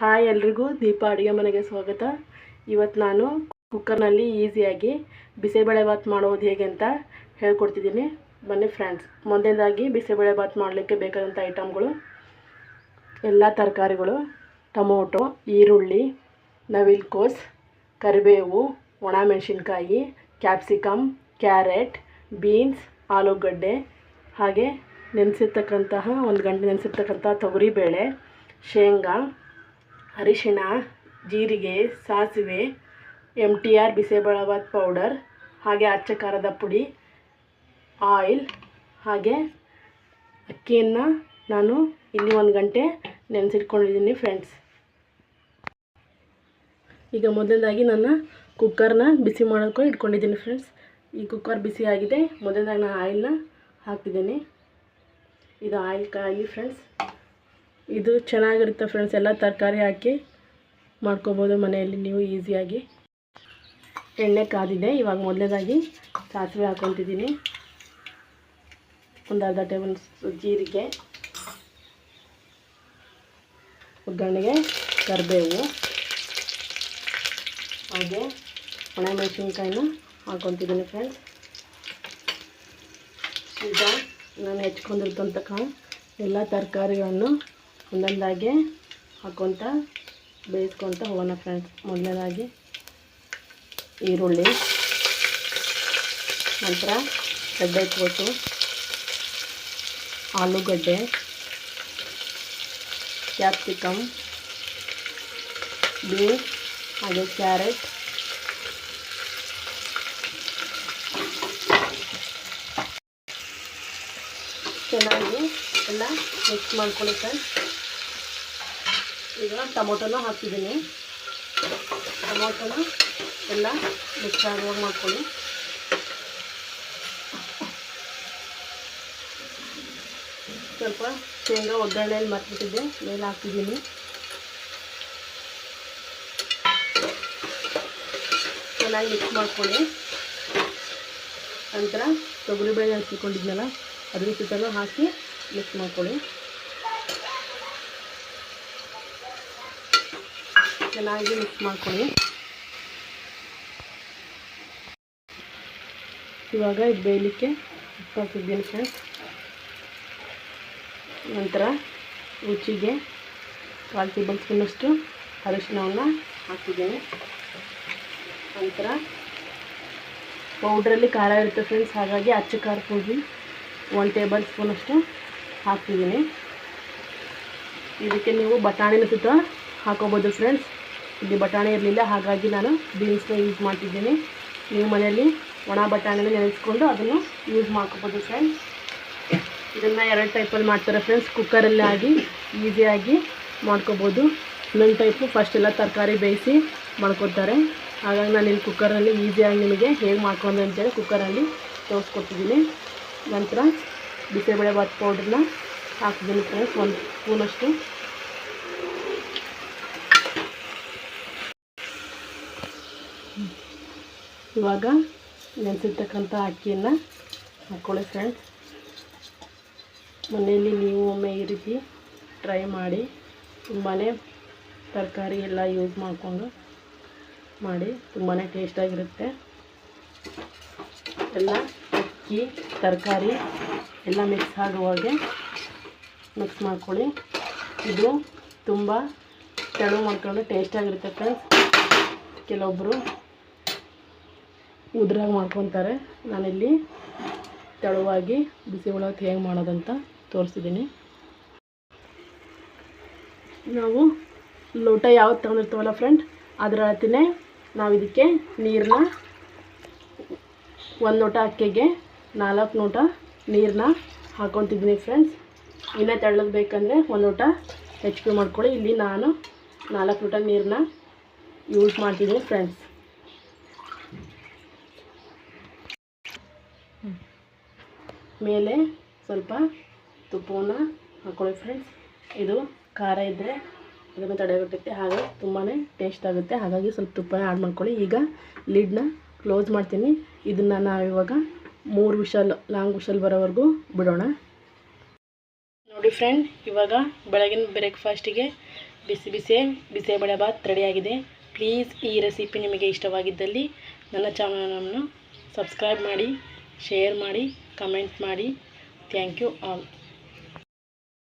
Hi ಎಲ್ರಿಗೂ, ದೀಪ ಅಡುಗೆ ಮನೆಗೆ ಸ್ವಾಗತ. ಇವತ್ತು ನಾನು ಕುಕ್ಕರ್ನಲ್ಲಿ ಈಸಿಯಾಗಿ ಬಿಸಿಬೇಳೆ ಬಾತ್ ಮಾಡೋದು ಹೇಗೆ ಅಂತ ಹೇಳ್ಕೊಡ್ತಿದ್ದೀನಿ. ಬನ್ನಿ ಫ್ರೆಂಡ್ಸ್ ಮೊದಲನೇದಾಗಿ ಬಿಸಿಬೇಳೆ ಬಾತ್ ಮಾಡಲಿಕ್ಕೆ ಬೇಕಾದಂಥ ಐಟಮ್ಗಳು. ಎಲ್ಲ ತರಕಾರಿಗಳು, ಟೊಮೊಟೊ, ಈರುಳ್ಳಿ, ನವಿಲ್ಕೋಸ್, ಕರಿಬೇವು, ಒಣಮೆಣಸಿನ್ಕಾಯಿ, ಕ್ಯಾಪ್ಸಿಕಮ್, ಕ್ಯಾರೆಟ್, ಬೀನ್ಸ್, ಆಲೂಗಡ್ಡೆ, ಹಾಗೆ ನೆನೆಸಿರ್ತಕ್ಕಂತಹ, ಒಂದು ಗಂಟೆ ನೆನೆಸಿರ್ತಕ್ಕಂಥ ತೊಗರಿಬೇಳೆ, ಶೇಂಗಾ ಅರಿಶಿಣ, ಜೀರಿಗೆ, ಸಾಸಿವೆ ಎಂ ಟಿ ಆರ್ ಬಿಸಿಬೇಳೆಬಾತ್ ಪೌಡರ್, ಹಾಗೆ ಅಚ್ಚ ಖಾರದ ಪುಡಿ, ಆಯಿಲ್, ಹಾಗೆ ಅಕ್ಕಿಯನ್ನು ನಾನು ಇಲ್ಲಿ ಒಂದು ಗಂಟೆ ನೆನೆಸಿಟ್ಕೊಂಡಿದ್ದೀನಿ ಫ್ರೆಂಡ್ಸ್. ಈಗ ಮೊದಲನೇದಾಗಿ ನನ್ನ ಕುಕ್ಕರ್ನ ಬಿಸಿ ಮಾಡೋಕ್ಕೂ ಇಟ್ಕೊಂಡಿದ್ದೀನಿ ಫ್ರೆಂಡ್ಸ್. ಈ ಕುಕ್ಕರ್ ಬಿಸಿ ಆಗಿದೆ. ಮೊದಲನೇದಾಗಿ ನಾನು ಆಯಿಲ್ನ ಹಾಕ್ತಿದ್ದೀನಿ. ಇದು ಆಯಿಲ್ ಕಾಯಿ ಫ್ರೆಂಡ್ಸ್. ಇದು ಚೆನ್ನಾಗಿರುತ್ತೆ ಫ್ರೆಂಡ್ಸ್ ಎಲ್ಲ ತರಕಾರಿ ಹಾಕಿ ಮಾಡ್ಕೋಬೋದು ಮನೆಯಲ್ಲಿ ನೀವು ಈಸಿಯಾಗಿ ಎಣ್ಣೆ ಕಾದಿದೆ, ಇವಾಗ ಮೊದಲನೇದಾಗಿ ಸಾಸಿವೆ ಹಾಕ್ಕೊತಿದ್ದೀನಿ. ಒಂದು ಅರ್ಧ ಟೇಬಲ್ ಜೀರಿಗೆ, ಒಗ್ಗರಣೆಗೆ ಕರಿಬೇವು, ಹಾಗೆ ಒಣಮೆಣಸಿನ್ಕಾಯಿನೂ ಹಾಕ್ಕೊತಿದ್ದೀನಿ ಫ್ರೆಂಡ್ಸ್ ಈಗ ನಾನು ಹೆಚ್ಕೊಂಡಿರ್ತಂತಕ್ಕ ಎಲ್ಲ ತರಕಾರಿಗಳನ್ನು ಒಂದೊಂದಾಗೆ ಹಾಕ್ಕೊತ ಬೇಯಿಸ್ಕೊತ ಹೋಗೋಣ ಫ್ರೆಂಡ್ಸ್ ಮೊದಲನೇದಾಗಿ ಈರುಳ್ಳಿ, ನಂತರ ಕೋಸು ಆಲೂಗಡ್ಡೆ ಕ್ಯಾಪ್ಸಿಕಮ್ ಬೀನ್ಸ್ ಹಾಗೆ ಕ್ಯಾರೆಟ್. ಚೆನ್ನಾಗಿ ಎಲ್ಲ ಮಿಕ್ಸ್ ಮಾಡ್ಕೊಳ್ಳಿ ಫ್ರೆಂಡ್ಸ್ ಈಗ ಟೊಮೊಟೊನೂ ಹಾಕಿದ್ದೀನಿ. ಟೊಮೊಟೊನ ಎಲ್ಲ ಮಿಕ್ಸ್ ಆಗುವಾಗ ಮಾಡ್ಕೊಳ್ಳಿ. ಸ್ವಲ್ಪ ಶೇಂಗಾ ಒಗ್ಗರಣೆಯಲ್ಲಿ ಮರ್ತಿದ್ದೆ ಮೇಲೆ ಹಾಕಿದ್ದೀನಿ. ಚೆನ್ನಾಗಿ ಮಿಕ್ಸ್ ಮಾಡ್ಕೊಳ್ಳಿ. ನಂತರ ತೊಗರಿಬೇಳೆ ಹಚ್ಚಿಕೊಂಡಿದ್ನಲ್ಲ ಅದ್ರ ಸುತ್ತಲೂ ಹಾಕಿ ಮಿಕ್ಸ್ ಮಾಡ್ಕೊಳ್ಳಿ. ಚೆನ್ನಾಗಿ ಮಿಕ್ಸ್ ಮಾಡ್ಕೊಳ್ಳಿ. ಇವಾಗ ಇದು ಬೇಯಲಿಕ್ಕೆ ಇಪ್ಪತ್ತಿದ್ದೀನಿ ಫ್ರೆಂಡ್ಸ್ ನಂತರ ರುಚಿಗೆ ಕಾಲು ಟೇಬಲ್ ಸ್ಪೂನಷ್ಟು ಅರಿಶಿನವನ್ನು ಹಾಕಿದ್ದೀನಿ. ನಂತರ ಪೌಡ್ರಲ್ಲಿ ಖಾರ ಇರುತ್ತೆ ಫ್ರೆಂಡ್ಸ್ ಹಾಗಾಗಿ ಅಚ್ಚು ಖಾರ ಪುಡಿ ಒನ್ ಟೇಬಲ್ ಸ್ಪೂನಷ್ಟು ಹಾಕ್ತಿದ್ದೀನಿ ಇದಕ್ಕೆ ನೀವು ಬಟಾಣಿನ ಸುತ್ತ ಹಾಕೋಬೋದು ಫ್ರೆಂಡ್ಸ್ ಇಲ್ಲಿ ಬಟಾಣಿ ಇರಲಿಲ್ಲ, ಹಾಗಾಗಿ ನಾನು ಬೀನ್ಸ್ನ ಯೂಸ್ ಮಾಡ್ತಿದ್ದೀನಿ. ನೀವು ಮನೆಯಲ್ಲಿ ಒಣ ಬಟಾಣಿನ ನೆನೆಸ್ಕೊಂಡು ಅದನ್ನು ಯೂಸ್ ಮಾಡ್ಕೋಬೋದು ಫ್ರೆಂಡ್ಸ್ ಇದನ್ನು ಎರಡು ಟೈಪಲ್ಲಿ ಮಾಡ್ತಾರೆ ಫ್ರೆಂಡ್ಸ್ ಕುಕ್ಕರಲ್ಲಿ ಆಗಿ ಈಸಿಯಾಗಿ ಮಾಡ್ಕೋಬೋದು. ಇನ್ನೊಂದು ಟೈಪು ಫಸ್ಟ್ ಎಲ್ಲ ತರಕಾರಿ ಬೇಯಿಸಿ ಮಾಡ್ಕೊತಾರೆ ಹಾಗಾಗಿ ನಾನು ಇಲ್ಲಿ ಕುಕ್ಕರಲ್ಲಿ ಈಸಿಯಾಗಿ ನಿಮಗೆ ಹೇಗೆ ಮಾಡ್ಕೊಂಡು ಅಂತೇಳಿ ಕುಕ್ಕರಲ್ಲಿ ತೋರಿಸ್ಕೊಟ್ಟಿದ್ದೀನಿ. ನಂತರ ಬಿಸಿಬೇಳೆ ಭಾತ್ ಪೌಡ್ರನ್ನ ಹಾಕ್ತಿದ್ದೀನಿ ಫ್ರೆಂಡ್ಸ್ ಒಂದು ಸ್ಪೂನಷ್ಟು. ಇವಾಗ ನೆನೆಸಿರ್ತಕ್ಕಂಥ ಅಕ್ಕಿಯನ್ನು ಹಾಕ್ಕೊಳ್ಳಿ ಫ್ರೆಂಡ್ಸ್ ಮನೆಯಲ್ಲಿ ನೀವು ಒಮ್ಮೆ ಈ ರೀತಿ ಟ್ರೈ ಮಾಡಿ ತುಂಬಾ ತರಕಾರಿ ಎಲ್ಲ ಯೂಸ್ ಮಾಡಿಕೊಂಡು ಮಾಡಿ ತುಂಬಾ ಟೇಸ್ಟಾಗಿರುತ್ತೆ ಎಲ್ಲ ಅಕ್ಕಿ, ತರಕಾರಿ ಎಲ್ಲ ಮಿಕ್ಸ್ ಆಗುವಾಗೆ ಮಿಕ್ಸ್ ಮಾಡ್ಕೊಳ್ಳಿ. ಇದು ತುಂಬ ತೆಳು ಮಾಡ್ಕೊಂಡು ಟೇಸ್ಟಾಗಿರುತ್ತೆ ಫ್ರೆಂಡ್ಸ್ ಕೆಲವೊಬ್ಬರು ಉದ್ರಾಗಿ ಮಾಡ್ಕೊತಾರೆ. ನಾನಿಲ್ಲಿ ತೆಳುವಾಗಿ ಬಿಸಿ ಒಳಗೆ ಹೇಗೆ ಮಾಡೋದಂತ ತೋರಿಸಿದ್ದೀನಿ ನಾವು ಲೋಟ ಯಾವ್ದು ತಗೊಂಡಿರ್ತೀವಲ್ಲ ಫ್ರೆಂಡ್ ಅದರ ಅಳತಿನೇ ನಾವು ಇದಕ್ಕೆ ನೀರನ್ನ ಒಂದು ಲೋಟ ಅಕ್ಕಿಗೆ ನಾಲ್ಕು ಲೋಟ ನೀರನ್ನ ಹಾಕೊತಿದ್ದೀನಿ ಫ್ರೆಂಡ್ಸ್ ಇನ್ನೂ ತೆಳ್ಳಗೆ ಬೇಕಂದರೆ ಒಂದು ಲೋಟ ಹೆಚ್ಚಿಗೆ ಮಾಡ್ಕೊಳ್ಳಿ. ಇಲ್ಲಿ ನಾನು ನಾಲ್ಕು ಲೋಟ ನೀರನ್ನ ಯೂಸ್ ಮಾಡ್ತಿದ್ದೀನಿ ಫ್ರೆಂಡ್ಸ್ ಮೇಲೆ ಸ್ವಲ್ಪ ತುಪ್ಪವನ್ನು ಹಾಕ್ಕೊಳ್ಳಿ ಫ್ರೆಂಡ್ಸ್ ಇದು ಖಾರ ಇದ್ದರೆ ಅದನ್ನು ತಡೆಗಟ್ಟುತ್ತೆ ಹಾಗೆ ತುಂಬಾ ಟೇಸ್ಟ್ ಆಗುತ್ತೆ. ಹಾಗಾಗಿ ಸ್ವಲ್ಪ ತುಪ್ಪ ಆ್ಯಡ್ ಮಾಡ್ಕೊಳ್ಳಿ. ಈಗ ಲಿಡ್ನ ಕ್ಲೋಸ್ ಮಾಡ್ತೀನಿ. ಇದನ್ನು ನಾವಿವಾಗ ಮೂರು ವಿಷಲ್ ಲಾಂಗ್ ವಿಷಲ್ ಬರೋವರೆಗೂ ಬಿಡೋಣ. ನೋಡಿ ಫ್ರೆಂಡ್ ಇವಾಗ ಬೆಳಗಿನ ಬ್ರೇಕ್ಫಾಸ್ಟಿಗೆ ಬಿಸಿ ಬಿಸಿ ಬಿಸಿಬೇಳೆ ಬಾತ್ ರೆಡಿಯಾಗಿದೆ ಪ್ಲೀಸ್ ಈ ರೆಸಿಪಿ ನಿಮಗೆ ಇಷ್ಟವಾಗಿದ್ದಲ್ಲಿ ನನ್ನ ಚಾನಲನ್ನು ಸಬ್ಸ್ಕ್ರೈಬ್ ಮಾಡಿ. ಶೇರ್ ಮಾಡಿ ಕಮೆಂಟ್ ಮಾಡಿ. Thank you all